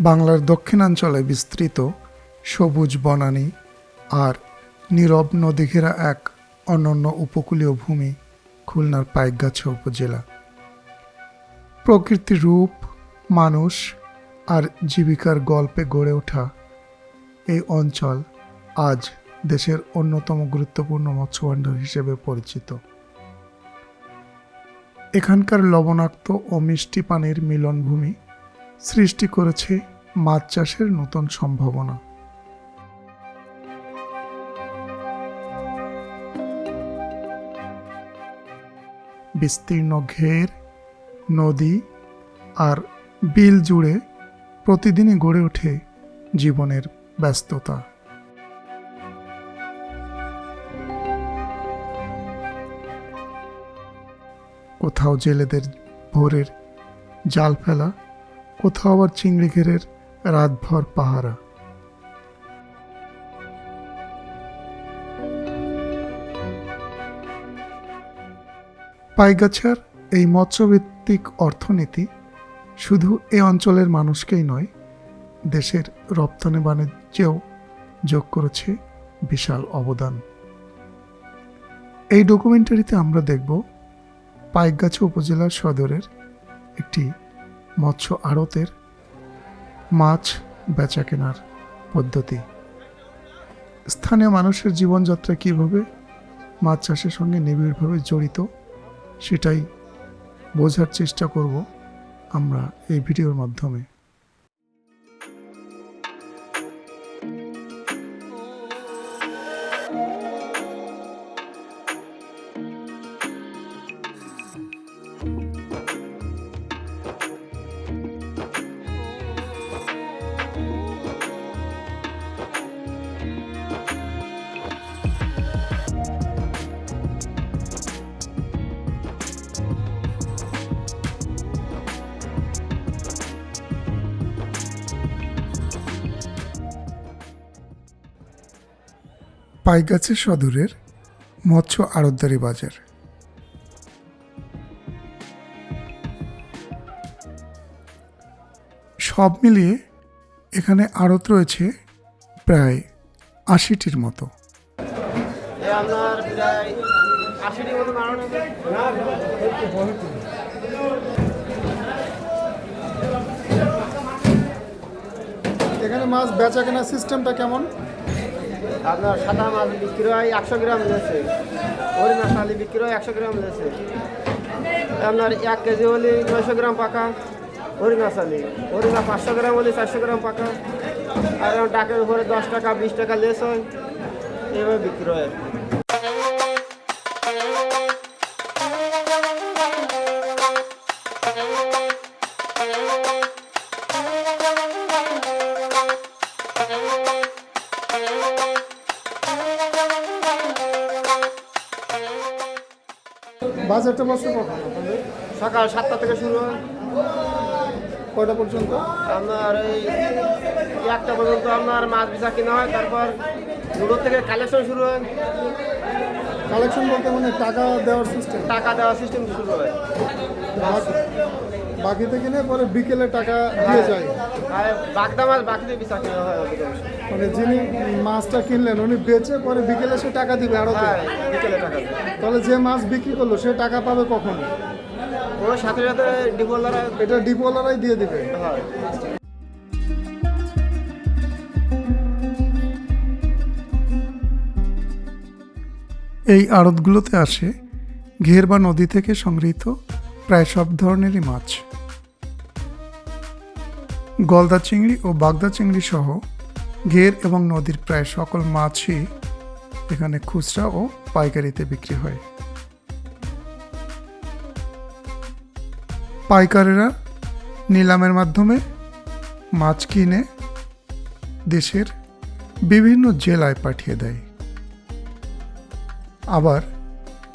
বাংলার দক্ষিণাঞ্চলে বিস্তৃত সবুজ বনানী আর নীরব নদী ঘেরা এক অনন্য উপকূলীয় ভূমি খুলনার পাইকগাছা উপজেলা। প্রকৃতির রূপ, মানুষ আর জীবিকার গল্পে গড়ে ওঠা এই অঞ্চল আজ দেশের অন্যতম গুরুত্বপূর্ণ মৎস্যভাণ্ডার হিসেবে পরিচিত। এখানকার লবণাক্ত ও মিষ্টি পানির মিলনভূমি সৃষ্টি করেছে মাছ চাষের নতুন সম্ভাবনা। বিস্তীর্ণ ঘের, নদী আর বিল জুড়ে প্রতিদিনই গড়ে ওঠে জীবনের ব্যস্ততা। কোথাও জেলেদের ভোরের জাল ফেলা কোথাও আবার চিংড়ি ঘেরের রাতভর পাহারা। পাইগাছার এই মৎস্যভিত্তিক অর্থনীতি শুধু এ অঞ্চলের মানুষকেই নয়, দেশের রপ্তানি বাণিজ্যেও যোগ করেছে বিশাল অবদান। এই ডকুমেন্টারিতে আমরা দেখব পাইকগাছা উপজেলার সদরের একটি মৎস্য আড়তের মাছ বেচা কেনার পদ্ধতি। স্থানীয় মানুষের জীবনযাত্রা কীভাবে মাছ চাষের সঙ্গে নিবিড়ভাবে জড়িত, সেটাই বোঝার চেষ্টা করব আমরা এই ভিডিওর মাধ্যমে। পাইগাছা সদরের মৎস্য আড়তদারি বাজার। সব মিলিয়ে এখানে আড়ত রয়েছে প্রায় আশিটির মতো। এখানে মাছ বেচা কেনার সিস্টেমটা কেমন? আপনার সাদা মাছ বিক্রি হয় একশো গ্রাম লেছে ওই মাছ আলি বিক্রি হয় একশো গ্রাম লেছে আপনার এক কেজি হলে নয়শো গ্রাম পাকা হরিণা মাছ হরিণা ওরি পাঁচশো গ্রাম হলে চারশো গ্রাম পাকা। আর ডাকের উপরে দশ টাকা, বিশ টাকা লেস হয়। এইভাবে বিক্রি হয়। বাজারটা বসে কখন? সকাল সাতটা থেকে শুরু হয়। কয়টা পর্যন্ত? আপনার এই একটা পর্যন্ত আপনার মাছ বিচা কিনা হয় তারপর দুটোর থেকে কালেকশন শুরু হয়। কালেকশন বলতে মানে টাকা দেওয়ার সিস্টেম টাকা দেওয়ার সিস্টেম শুরু হয়। বাকিতে কিনে পরে বিকেলে টাকা দিয়ে যায়। আর বাগদা মাছ বাকিতে বিচা কিনা হয় মানে যিনি মাছটা কিনলেন উনি বেচে পরে বিকেলে সে টাকা দিবে আরও হ্যাঁ বিকেলে টাকা তাহলে যে মাছ বিক্রি করল সে টাকা পাবে কখন? ওর সাথে সাথে ডিপোলারা এটা ডিপোলারাই দিয়ে দিবে। হয়। এই আড়তগুলোতে আসে ঘের বা নদী থেকে সংগৃহীত প্রায় সব ধরনেরই মাছ। গলদা চিংড়ি ও বাগদা চিংড়ি সহ ঘের এবং নদীর প্রায় সকল মাছই এখানে খুচরা ও পাইকারিতে বিক্রি হয়। পাইকারেরা নিলামের মাধ্যমে মাছ কিনে দেশের বিভিন্ন জেলায় পাঠিয়ে দেয়। আবার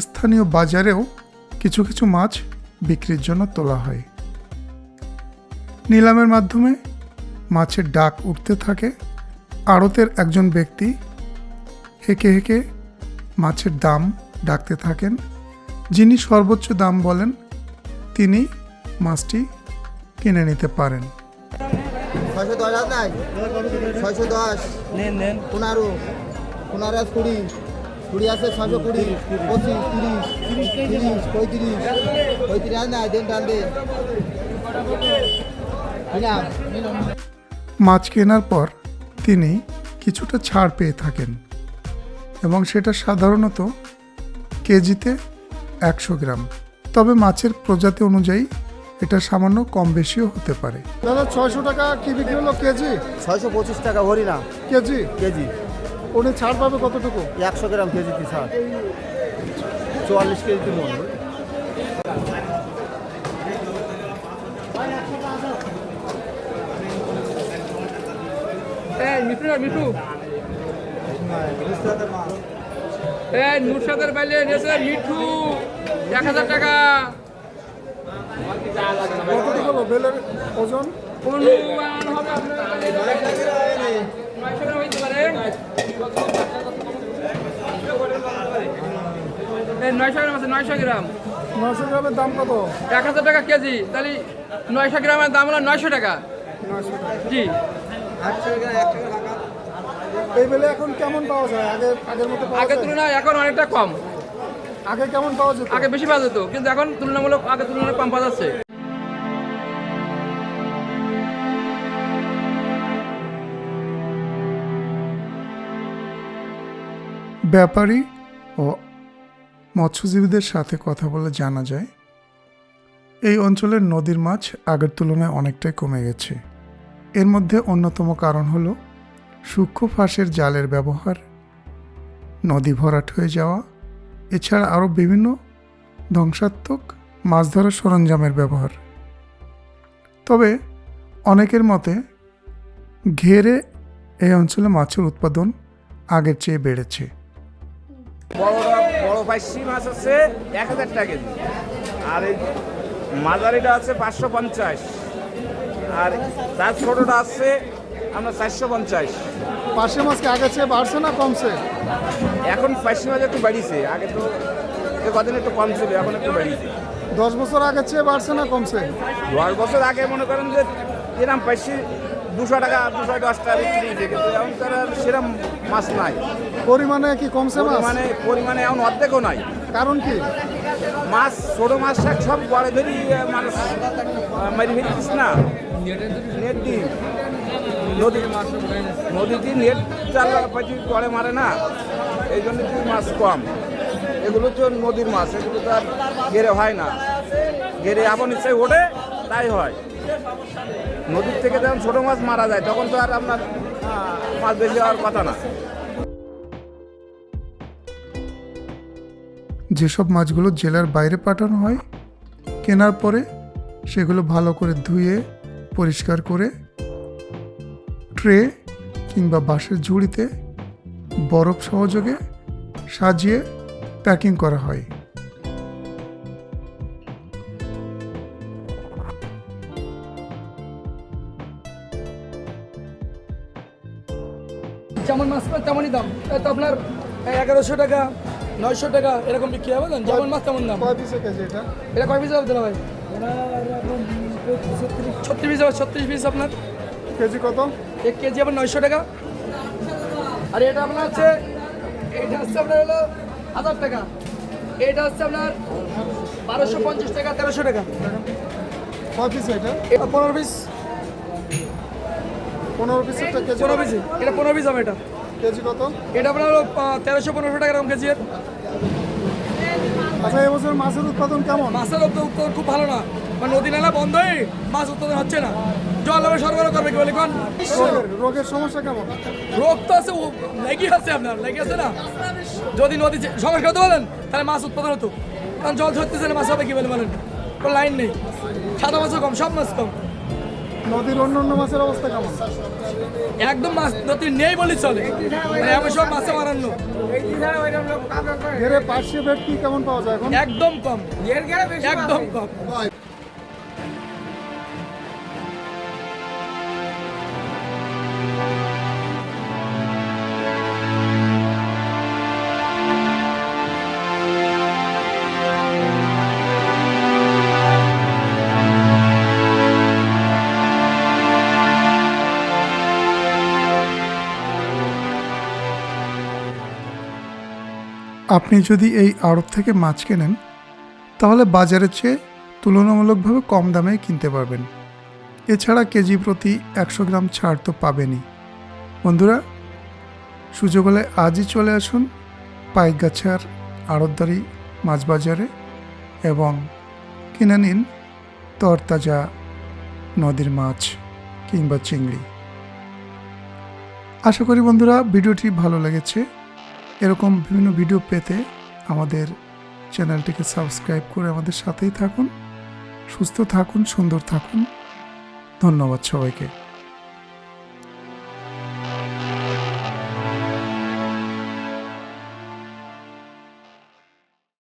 স্থানীয় বাজারেও কিছু কিছু মাছ বিক্রির জন্য তোলা হয়। নিলামের মাধ্যমে মাছের ডাক উঠতে থাকে। আড়তের একজন ব্যক্তি হেঁকে হেঁকে মাছের দাম ডাকতে থাকেন। যিনি সর্বোচ্চ দাম বলেন তিনি মাছটি কিনে নিতে পারেন। ছয়শো দশ ছয়শো দশ? নেন নেন। পনেরো? পনেরো কুড়ি। কুড়ি আছে ছয়শো কুড়ি পঁচিশ তিরিশ তিরিশ পঁয়ত্রিশ পঁয়ত্রিশ নাই দেন টান দে। মাছ কেনার পর তিনি কিছুটা ছাড় পেয়ে থাকেন এবং সেটা সাধারণত কেজিতে একশো গ্রাম। তবে মাছের প্রজাতি অনুযায়ী এটা সামান্য কম বেশিও হতে পারে। দাদা ছয়শো টাকা কি বিক্রি হলো কেজি? ছয়শো পঁচিশ টাকা হরিণা। কেজি? কেজি। উনি ছাড় পাবে কতটুকু? একশো গ্রাম কেজিতে ছাড়? চুয়াল্লিশ কেজিতে মন এই মিঠু নুরসাদের বাইলে নিয়েছে মিঠু। এক হাজার টাকা। বেলের ওজন? অনুমান হবে আপনার নয়শো গ্রাম আছে নয়শো গ্রাম। নয়শো গ্রামের দাম কত? এক হাজার টাকা কেজি। তাহলে নয়শো গ্রামের দাম হলো নয়শো টাকা। নয়শো টাকা। জি। এই বেলে এখন কেমন পাওয়া যায়? আগে আগের মতো আগের তুলনায় এখন অনেকটা কম। আগে কেমন পাওয়া যেত? আগে বেশি পাওয়া যেত কিন্তু এখন তুলনামূলক আগের তুলনায় কম পাওয়া যাচ্ছে। ব্যাপারী ও মৎস্যজীবীদের সাথে কথা বলে জানা যায়, এই অঞ্চলের নদীর মাছ আগের তুলনায় অনেকটাই কমে গেছে। এর মধ্যে অন্যতম কারণ হল সূক্ষ্ম ফাঁসের জালের ব্যবহার, নদী ভরাট হয়ে যাওয়া, এছাড়া আরও বিভিন্ন ধ্বংসাত্মক মাছ ধরার সরঞ্জামের ব্যবহার। তবে অনেকের মতে, ঘেরে এই অঞ্চলে মাছের উৎপাদন আগের চেয়ে বেড়েছে। বড়টা বড় পাইসি মাছ আছে এক হাজার টাকা কেজি। আর এই মাঝারিটা আছে পাঁচশো পঞ্চাশ। আর তার ছোটোটা আছে আমরা চারশো পঞ্চাশ। পার্শে মাছ কি আগে চেয়ে বাড়ছে না কমছে? এখন পাইসি মাছ একটু বাড়িছে আগে তো এ কদিন একটু কম ছিল এখন একটু বাড়িছে। দশ বছর আগে চেয়ে বাড়ছে না কমছে? দশ বছর আগে মনে করেন যে এরম পাইসি দুশো টাকা দুশো দশ টাকা বিক্রি কিন্তু এখন তার সেরম মাছ নাই। পরিমাণে কি কমছে মাছ? মানে পরিমাণে এখন অর্ধেকও নাই। কারণ কি? মাছ ছোট মাছ শাক সব বড় ধরি মানুষ মারি ফেলছিস না। নেট দি। নদী নদীতে নেট চাল পাখি পরে মারে না। এই জন্য মাছ কম? এগুলো তো নদীর মাছ এগুলো তো আর গেড়ে হয় না। গেড়ে আপন ইচ্ছায় ওঠে তাই হয়। নদীর থেকে যখন ছোট মাছ মারা যায় তখন তো আর আপনার মাছ বেশি হওয়ার কথা না। যেসব মাছগুলো জেলার বাইরে পাঠানো হয়, কেনার পরে সেগুলো ভালো করে ধুয়ে, পরিষ্কার করে, ট্রে কিংবা বাঁশের ঝুড়িতে বরফ সহযোগে সাজিয়ে প্যাকিং করা হয়। যেমন মাছ, তেমনই দাম। তো আপনার এগারোশো টাকা নয়শো টাকা এরকম বিক্রি হবে যেমন মাছ তেমন দাম। কয় পিসে কেজি এটা? এটা কয় পিস হবে ভাই? ছত্রিশ। পিস হবে ছত্রিশ পিস আপনার। কেজি কত? এক কেজি আবার নয়শো টাকা। আর এটা আপনার হচ্ছে এটা হচ্ছে আপনার হলো হাজার টাকা। এটা হচ্ছে আপনার বারোশো পঞ্চাশ টাকা তেরোশো টাকা। কয় পিসে এটা? এটা পনেরো পিস পনেরো পিস কেজি পনেরো পিস এটা পনেরো পিস হবে এটা। কেজি কত? এটা আপনার তেরোশো পনেরোশো টাকা এরকম কেজি আচ্ছা এবছর মাছের উৎপাদন কেমন? মাছের উৎপাদন খুব ভালো না। মানে নদী নালা বন্ধ হয়ে মাছ উৎপাদন হচ্ছে না। জল হবে সরবরাহ করবে কি বলি কোন? রোগের সমস্যা কেমন? রোগ তো আছে লেগে আছে আপনার লেগে আছে না? যদি নদী যে- সংস্কার করতে বলেন তাহলে মাছ উৎপাদন হতো। কারণ জল ধরতেছে না মাছ হবে কি বলে বলেন? কোনো লাইন নেই। সাদা মাছও কম সব মাছ কম। নদীর অন্য অন্য মাছের অবস্থা কেমন? একদম মাছ নদী নেই বলি চলে। মানে এমন সব মাছে মারান্ন ঘেরে পার্শ্বে বেড কি কেমন পাওয়া যায় এখন? একদম কম। একদম কম। আপনি যদি এই আড়ত থেকে মাছ কেনেন, তাহলে বাজারের চেয়ে তুলনামূলকভাবে কম দামে কিনতে পারবেন। এছাড়া কেজি প্রতি একশো গ্রাম ছাড় তো পাবেনই। বন্ধুরা, সুযোগ হলে আজই চলে আসুন পাইকগাছার আড়তদারি মাছ বাজারে এবং কিনে নিন তরতাজা নদীর মাছ কিংবা চিংড়ি। আশা করি বন্ধুরা, ভিডিওটি ভালো লেগেছে। এরকম বিভিন্ন ভিডিও পেতে আমাদের চ্যানেলটিকে সাবস্ক্রাইব করে আমাদের সাথেই থাকুন, সুস্থ থাকুন, সুন্দর থাকুন। ধন্যবাদ সবাইকে।